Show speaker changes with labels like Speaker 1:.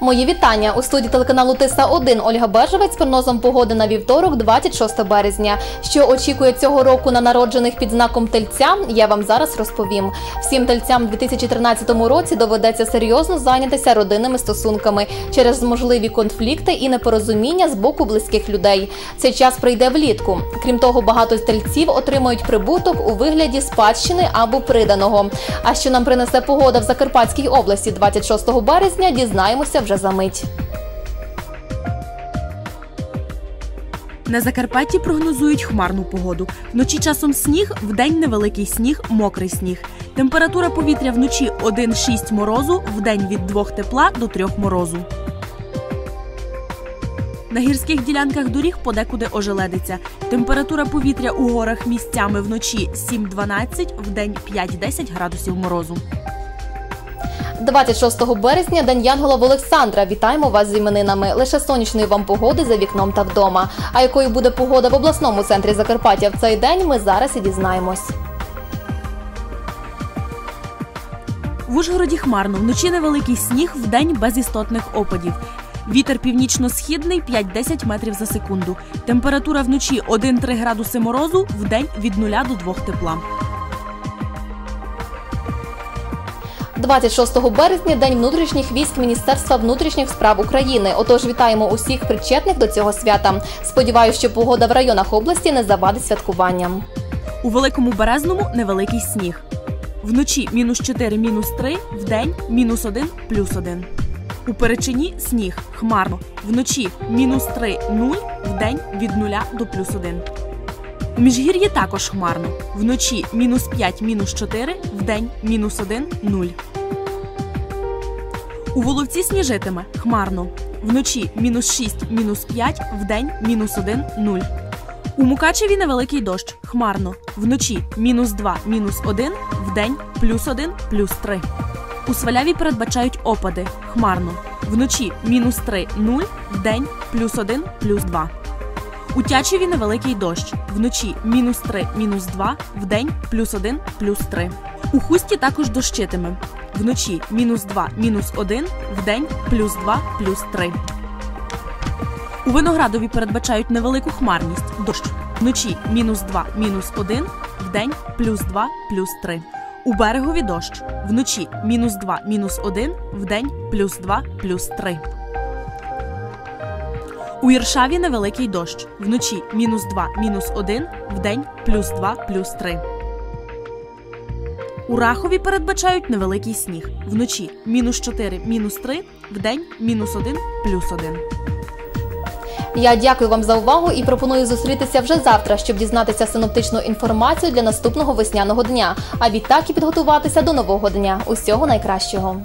Speaker 1: Мої вітання у студії телеканалу Тиса 1 Ольга Бежевець з прогнозом погоди на вівторок, 26 березня. Що очікує цього року на народжених під знаком тельця, я вам зараз розповім. Всім тельцям у 2013 році доведеться серйозно зайнятися родинними стосунками через можливі конфлікти і непорозуміння з боку близьких людей. Цей час прийде влітку. Крім того, багато тельців отримають прибуток у вигляді спадщини або приданого. А що нам принесе погода в Закарпатській області 26 березня, дізнаємося вже за мить.
Speaker 2: На Закарпатті прогнозують хмарну погоду. Вночі часом сніг, вдень невеликий сніг, мокрий сніг. Температура повітря вночі 1-6 морозу, вдень від 2 тепла до 3 морозу. На гірських ділянках доріг подекуди ожеледиться. Температура повітря у горах місцями вночі 7-12, вдень 5-10 градусів морозу.
Speaker 1: 26 березня День Янгола в Олександра. Вітаємо вас з іменинами. Лише сонячної вам погоди за вікном та вдома. А якою буде погода в обласному центрі Закарпаття в цей день, ми зараз і дізнаємось.
Speaker 2: В Ужгороді хмарно, вночі невеликий сніг, вдень без істотних опадів. Вітер північно-східний 5-10 метрів за секунду. Температура вночі 1-3 градуси морозу, вдень від 0 до 2 тепла.
Speaker 1: 26 березня День внутрішніх військ Міністерства внутрішніх справ України. Отож, вітаємо усіх причетних до цього свята. Сподіваюся, що погода в районах області не завадить святкуванням.
Speaker 2: У великому березному невеликий сніг. Вночі мінус 4, мінус 3, вдень мінус 1, плюс 1. У Перечині сніг хмарно. Вночі мінус 3, 0, вдень від 0 до плюс 1. У Міжгір'ї також хмарно. Вночі мінус 5, мінус 4, вдень мінус 1, 0. У Воловці сніжитиме хмарно. Вночі мінус 6, мінус 5, вдень мінус 1, 0. У Мукачеві невеликий дощ, хмарно. Вночі мінус 2, мінус 1, вдень плюс 1, плюс 3. У Сваляві передбачають опади, хмарно. Вночі мінус 3, 0, вдень плюс 1, плюс 2. У Тячеві невеликий дощ. Вночі мінус 3, мінус 2, вдень плюс 1, плюс 3. У Хусті також дощитиме. Вночі мінус 2, мінус 1, вдень плюс 2, плюс 3. У Виноградові передбачають невелику хмарність дощ. Вночі мінус 2, мінус 1, вдень плюс 2, плюс 3. У берегові дощ. Вночі мінус 2, мінус 1, вдень плюс 2, плюс 3. У Іршаві невеликий дощ. Вночі мінус 2, мінус 1, вдень плюс 2, плюс 3. У Рахові передбачають невеликий сніг. Вночі мінус 4, мінус 3, вдень мінус 1, плюс 1.
Speaker 1: Я дякую вам за увагу і пропоную зустрітися вже завтра, щоб дізнатися синоптичну інформацію для наступного весняного дня. А відтак і підготуватися до нового дня. Усього найкращого.